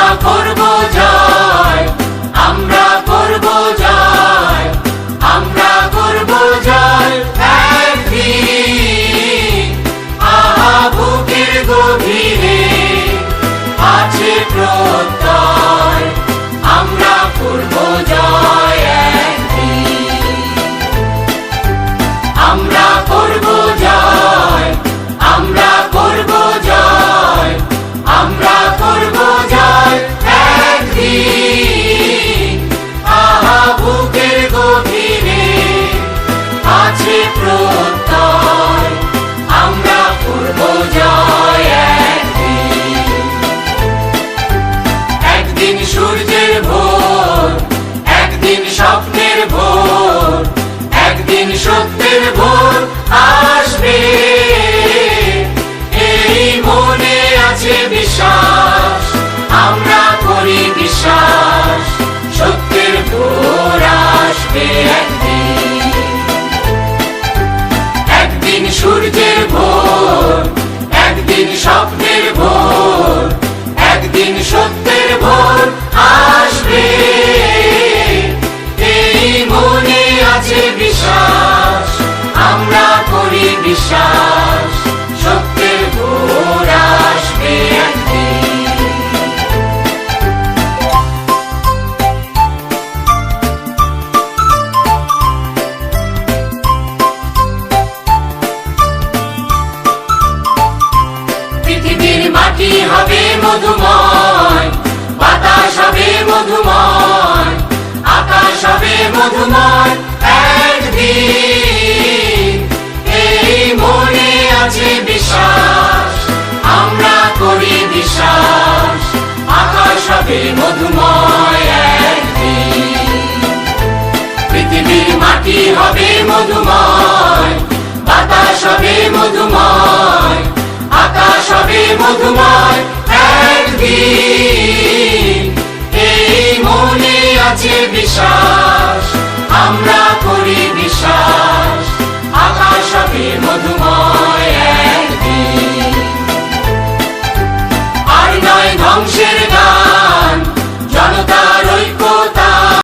Yeah. সত্যের ভোর আসবে। এই মনে আছে বিশ্বাস আমরা করি বিশ্বাস সত্যের ভোর আসবে। একদিন বিশ্বাস সত্যের ভোর পৃথিবীর মাটি হবে মধুময় বাতাস হবে মধুময় আকাশ হবে মধুময়। থাকবে মধুময় মধুময়, বাতাস মধুময়, আকাশ হবে মধুময় একদিন। এই মনে আছে বিশ্বাস, আমরা করি বিশ্বাস ধ্বংসের